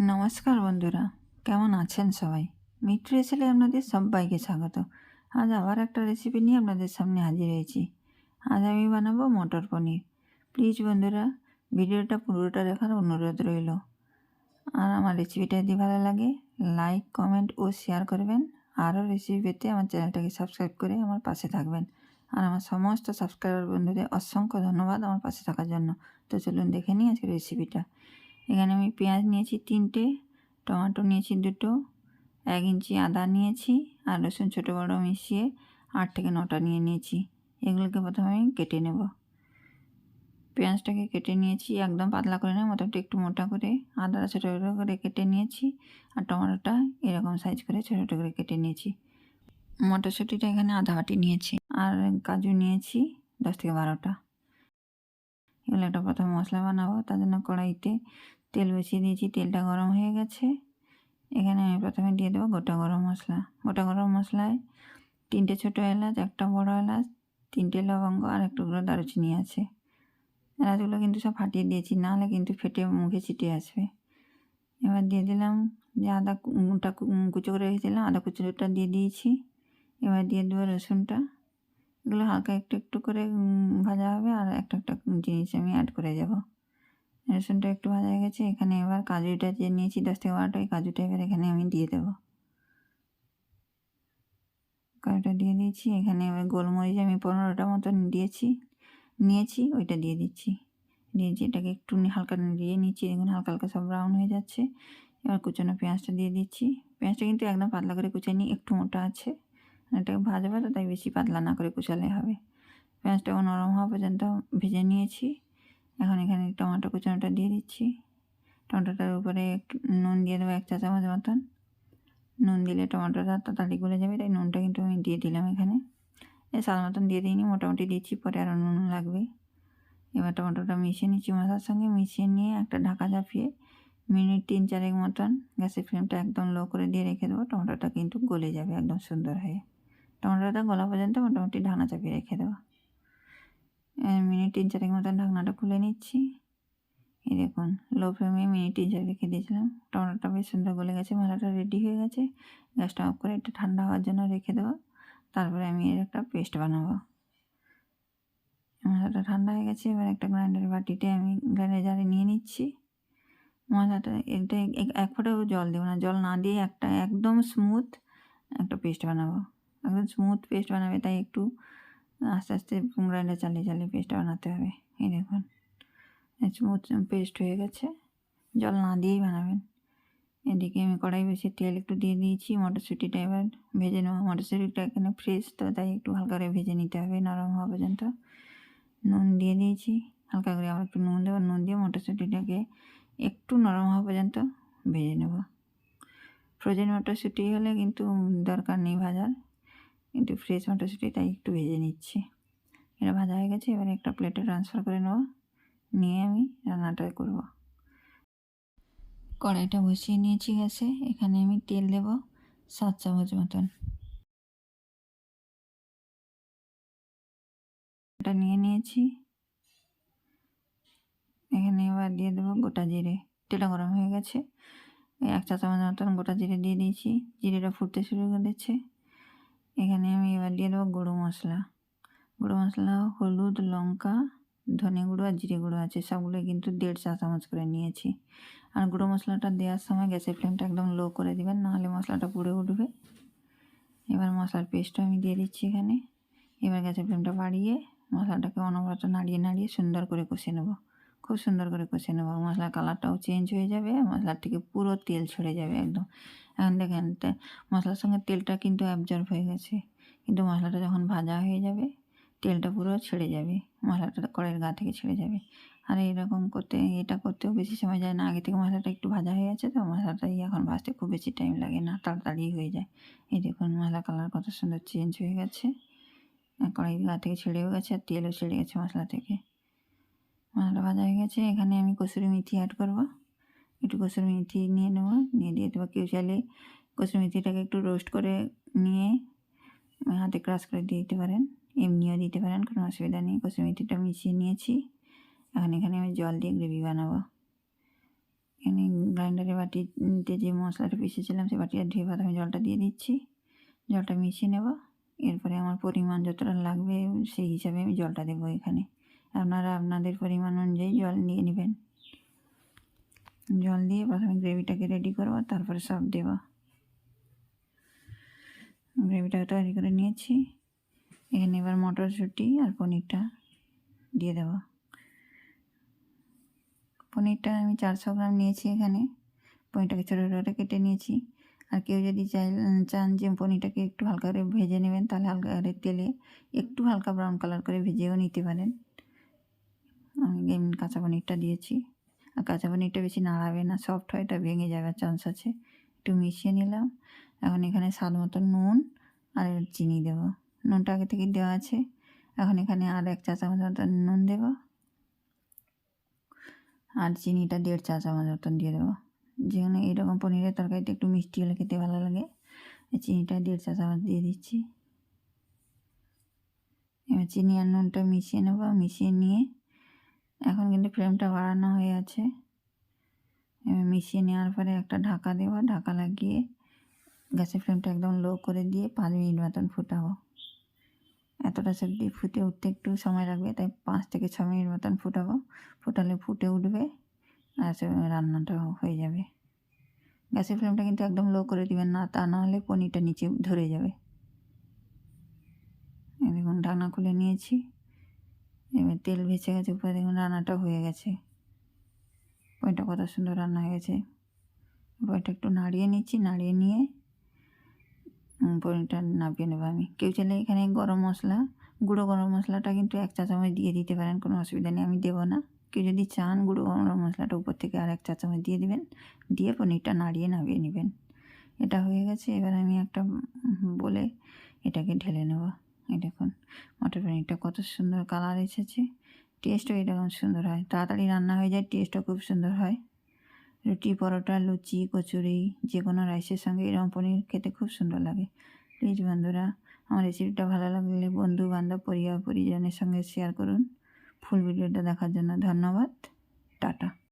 নমস্কার বন্ধুরা, কেমন আছেন সবাই? মিত্র ছেলে আপনাদের সবাইকে স্বাগত। আজ আবার একটা রেসিপি নিয়ে আপনাদের সামনে হাজির হয়েছি। আজ আমি বানাবো মটর পনির। প্লিজ বন্ধুরা, ভিডিওটা পুরোটা দেখার অনুরোধ রইল। আর আমার রেসিপিটা যদি ভালো লাগে লাইক কমেন্ট ও শেয়ার করবেন। আরও রেসিপি পেতে আমার চ্যানেলটাকে সাবস্ক্রাইব করে আমার পাশে থাকবেন। আর আমার সমস্ত সাবস্ক্রাইবার বন্ধুদের অসংখ্য ধন্যবাদ আমার পাশে থাকার জন্য। তো চলুন দেখে নিই আজকে রেসিপিটা এখানে আমি পেঁয়াজ নিয়েছি তিনটে, টমেটো নিয়েছি দুটো, এক ইঞ্চি আদা নিয়েছি আর রসুন ছোটো বড়ো মিশিয়ে আট থেকে নটা নিয়ে নিয়েছি। এগুলোকে প্রথমে আমি কেটে নেব। পেঁয়াজটাকে কেটে নিয়েছি, একদম পাতলা করে নেব মোটামুটি একটু মোটা করে। আদাটা ছোটো ছোটো করে কেটে নিয়েছি আর টমেটোটা এরকম সাইজ করে ছোটো ছোটো করে কেটে নিয়েছি। মটরশুঁটিটা এখানে আধা বাটি নিয়েছি আর কাজু নিয়েছি দশ থেকে বারোটা। এগুলো একটা প্রথমে মশলা বানাবো, তার জন্য কড়াইতে তেল বসিয়ে দিয়েছি, তেলটা গরম হয়ে গেছে। এখানে আমি প্রথমে দিয়ে দেবো গোটা গরম মশলা। গোটা গরম মশলায় তিনটে ছোটো এলাচ, একটা বড় এলাচ, তিনটে লবঙ্গ আর একটু টুকরো দারুচিনি আছে। এলাচগুলো কিন্তু সব ফাটিয়ে দিয়েছি নাহলে কিন্তু ফেটে মুখে ছিটে আসবে। এবার দিয়ে দিলাম যে আদা কুটা কুচো করে রেখেছিলাম, আদা কুচোটা দিয়ে দিয়েছি। এবার দিয়ে দেবো রসুনটা। এগুলো হালকা একটু একটু করে ভাজা হবে আর একটা একটা জিনিস আমি অ্যাড করে যাব রসুনটা একটু ভাজা হয়ে গেছে, এখানে এবার কাজুটা যে নিয়েছি, দশ থেকে বারোটা, ওই কাজুটা এবার এখানে আমি দিয়ে দেবো। কাজুটা দিয়ে দিয়েছি, এখানে এবার গোলমরিচ আমি পনেরোটা মতন দিয়েছি, নিয়েছি, ওইটা দিয়ে দিচ্ছি। দিয়েছি এটাকে একটু হালকা দিয়ে নিচ্ছি, দেখুন হালকা হালকা সব ব্রাউন হয়ে যাচ্ছে। এবার কুচানো পেঁয়াজটা দিয়ে দিচ্ছি। পেঁয়াজটা কিন্তু একদম পাতলা করে কুচে নিই একটু মোটা আছে। এটাকে ভাজবো তো, তাই বেশি পাতলা না করে কুচালে হবে। পেঁয়াজটাও নরম হওয়া পর্যন্ত ভেজে নিয়েছি। এখন এখানে টমেটো কুচানোটা দিয়ে দিচ্ছি। টমেটোটার উপরে নুন দিয়ে দেবো এক চা চামচ মতন। নুন দিলে টমেটোটা তাড়াতাড়ি গলে যাবে, তাই নুনটা কিন্তু আমি দিয়ে দিলাম এখানে। স্বাদ মতন দিয়ে দিইনি, মোটামুটি দিচ্ছি, পরে আরও নুন লাগবে। এবার টমেটোটা মিশিয়ে নিচ্ছি মশলার সঙ্গে, মিশিয়ে নিয়ে একটা ঢাকা চাপিয়ে মিনিট তিন চারেক মতন গ্যাসের ফ্লেমটা একদম লো করে দিয়ে রেখে দেবো, টমেটোটা কিন্তু গলে যাবে একদম সুন্দর হয়ে। টমেটোটা গলা পর্যন্ত মোটামুটি ঢাকনা চাপিয়ে রেখে দেবো। মিনিট তিন চারেক মতন ঢাকনাটা খুলে নিচ্ছি। এই দেখুন লো ফ্লেমে মিনিট তিন চার রেখে দিয়েছিলাম। টমেটোটা বেশ সুন্দর গলে গেছে মশলাটা রেডি হয়ে গেছে। গ্যাসটা অফ করে একটু ঠান্ডা হওয়ার জন্য রেখে দেবো। তারপরে আমি এর একটা পেস্ট বানাবো। মশলাটা ঠান্ডা হয়ে গেছে, এবার একটা গ্রাইন্ডার বাটিতে আমি গ্রাইন্ডার নিয়ে নিচ্ছি। মশলাটা এটা এক ফোঁটাও জল দেবো না, জল না দিয়ে একটা একদম স্মুথ একটা পেস্ট বানাবো। একদম স্মুথ পেস্ট বানাবে, তাই একটু আস্তে আস্তে গ্রাইন্ডার চালিয়ে চালিয়ে পেস্টটা বানাতে হবে। এই দেখুন স্মুথ পেস্ট হয়ে গেছে। জল না দিয়েই বানাবেন। এদিকে আমি কড়াই বেশি তেল একটু দিয়ে দিয়েছি, মটরশুঁটিটা এবার ভেজে নেব। মটরশুঁটিটা এখানে ফ্রেশ তো তাই একটু হালকা করে ভেজে নিতে হবে, নরম হওয়া পর্যন্ত। নুন দিয়ে দিয়েছি, হালকা করে আবার একটু নুন দেবো। নুন দিয়ে মটরশুঁটিটাকে একটু নরম হওয়া পর্যন্ত ভেজে নেব। ফ্রোজেন মটরশুঁটি হলে কিন্তু দরকার নেই ভাজার। কিন্তু ফ্রেশ মটরশুঁটি, তাই একটু ভেজে নিচ্ছি। এটা ভাজা হয়ে গেছে, এবারে একটা প্লেটে ট্রান্সফার করে নেব। নিয়ে আমি রান্নাটা করব। কড়াইটা বসিয়ে নিয়েছি গ্যাসে, এখানে আমি তেল দেব সাত চামচ মতন। এটা নিয়ে নিয়েছি। এখানে এবার দিয়ে দেবো গোটা জিরে। তেলটা গরম হয়ে গেছে। এক চা চামচ মতন গোটা জিরে দিয়ে দিয়েছি। জিরেটা ফুটতে শুরু করেছে। এখানে আমি এবার দিয়ে দেবো গুঁড়ো মশলা। গুঁড়ো মশলা, হলুদ, লঙ্কা, ধনে গুঁড়ো আর জিরে গুঁড়ো আছে। সবগুলো কিন্তু দেড় চা চামচ করে নিয়েছি। আর গুঁড়ো মশলাটা দেওয়ার সময় গ্যাসের ফ্লেমটা একদম লো করে দেবেন, নাহলে মশলাটা পুড়ে উঠবে। এবার মশলার পেস্টটা আমি দিয়ে দিচ্ছি এখানে। এবার গ্যাসের ফ্লেমটা বাড়িয়ে মশলাটাকে অনবরত নাড়িয়ে নাড়িয়ে সুন্দর করে কষে নেব। খুব সুন্দর করে কষে নেব। মশলার কালারটাও চেঞ্জ হয়ে যাবে, মশলার থেকে পুরো তেল ছড়ে যাবে একদম। এখন দেখেন মশলার সঙ্গে তেলটা কিন্তু অ্যাবজর্ব হয়ে গেছে। কিন্তু মশলাটা যখন ভাজা হয়ে যাবে, তেলটা পুরো ছেড়ে যাবে, মশলাটা কড়াইয়ের গা থেকে ছেড়ে যাবে। আর এরকম করতে, এটা করতেও বেশি সময় যায় না। আগে থেকে মশলাটা একটু ভাজা হয়ে গেছে তো মশলাটাই এখন ভাজতে খুব বেশি টাইম লাগে না, তাড়াতাড়ি হয়ে যায়। এই দেখুন মশলা কালার কত সুন্দর চেঞ্জ হয়ে গেছে। কড়াই গা থেকে ছেড়েও গেছে আর তেলও ছেড়ে গেছে মশলা থেকে। মশলাটা ভাজা হয়ে গেছে। এখানে আমি কসুরি মেথি অ্যাড করব। একটু কসুরি মেথি নিয়ে নেব। নিয়ে দিয়ে দেবো কেউ চাইলে কসুরি মেথিটাকে একটু রোস্ট করে নিয়ে হাতে ক্রাশ করে দিয়ে দিতে পারেন। এমনিও দিতে পারেন, কোনো অসুবিধা নেই। কসুরি মেথিটা মিশিয়ে নিয়েছি। এখন এখানে আমি জল দিয়ে গ্রেভি বানাবো। এখানে গ্রাইন্ডারে বাটিতে যে মশলাটা পিষেছিলাম সেই বাটিটা ধুয়ে প্রথমে জলটা দিয়ে দিচ্ছি। জলটা মিশিয়ে নেব। এরপরে আমার পরিমাণ যতটা লাগবে, সেই হিসাবে আমি জলটা দেবো এখানে। আপনারা আপনাদের পরিমাণ অনুযায়ী জল নিয়ে নেবেন। জল দিয়ে প্রথমে গ্রেভিটাকে রেডি করব, তারপরে সব দেব। গ্রেভিটাকে তৈরি করে নিয়েছি। এখানে এবার মটরশুঁটি আর পনিরটা দিয়ে দেবো। পনিরটা আমি চারশো গ্রাম নিয়েছি এখানে। পনিরটাকে ছোটো ছোটো কেটে নিয়েছি। আর কেউ যদি চাই চান যে পনিরটাকে একটু হালকা করে ভেজে নেবেন, তাহলে হালকা করে তেলে একটু হালকা ব্রাউন কালার করে ভেজেও নিতে পারেন। আমি কাঁচা পনিরটা দিয়েছি। আর কাঁচা পনিরটা বেশি নাড়াবে না সফট হয়, এটা ভেঙে যাওয়ার চান্স আছে। একটু মিশিয়ে নিলাম। এখন এখানে স্বাদ মতো নুন আর চিনি দেব। নুনটা আগে থেকে দেওয়া আছে। এখন এখানে আর এক চা চামচ মতো নুন দেবো। আর চিনিটা দেড় চা চামচ মতন দিয়ে দেবো। যেখানে এরকম পনিরের তরকারিতে একটু মিষ্টি হলে খেতে ভালো লাগে চিনিটা দেড় চা চামচ দিয়ে দিচ্ছি। এবার চিনি আর নুনটা মিশিয়ে নেব। মিশিয়ে নিয়ে এখন কিন্তু ফ্লেমটা বাড়ানো হয়ে আছে। মিশিয়ে নেওয়ার পরে একটা ঢাকা দেওয়া ঢাকা লাগিয়ে গ্যাসের ফ্লেমটা একদম লো করে দিয়ে পাঁচ মিনিট মতন ফুটাবো। এতটা সবজি ফুটে উঠতে একটু সময় লাগবে, তাই পাঁচ থেকে ছ মিনিট মতন ফুটাবো। ফুটালে ফুটে উঠবে আর রান্নাটা হয়ে যাবে। গ্যাসের ফ্লেমটা কিন্তু একদম লো করে দিবেন না, তা না হলে পনিরটা নিচে ধরে যাবে। দেখুন, ঢাকনা খুলে নিয়েছি। এবার তেল ভেসে গেছে, উপরে দেখুন রান্নাটা হয়ে গেছে। পনিরটা কত সুন্দর রান্না হয়ে গেছে। পনিরটা একটু নাড়িয়ে নিচ্ছি, নাড়িয়ে নিয়ে পনিরটা নামিয়ে নেব আমি। কেউ চাইলে এখানে গরম মশলা, গুঁড়ো গরম মশলাটা কিন্তু এক চা চামচ দিয়ে দিতে পারেন, কোনো অসুবিধা নেই, আমি দেবো না। কেউ যদি চান গুঁড়ো গরম মশলাটা উপর থেকে আর এক চা চামচ দিয়ে দিবেন, দিয়ে পনিরটা নাড়িয়ে নামিয়ে নেবেন। এটা হয়ে গেছে, এবার আমি একটা বলে এটাকে ঢেলে নেব। এই দেখুন, মটর পনিরটা কত সুন্দর কালার এসেছে। টেস্টও এরকম সুন্দর হয়। তাড়াতাড়ি রান্না হয়ে যায় টেস্টও খুব সুন্দর হয়। রুটি, পরোটা, লুচি, কচুরি, যে কোনো রাইসের সঙ্গে এরকম পনির খেতে খুব সুন্দর লাগে। প্লিজ বন্ধুরা, আমার রেসিপিটা ভালো লাগলে বন্ধু বান্ধব পরিবার পরিজনের সঙ্গে শেয়ার করুন। ফুল ভিডিওটা দেখার জন্য ধন্যবাদ। টাটা।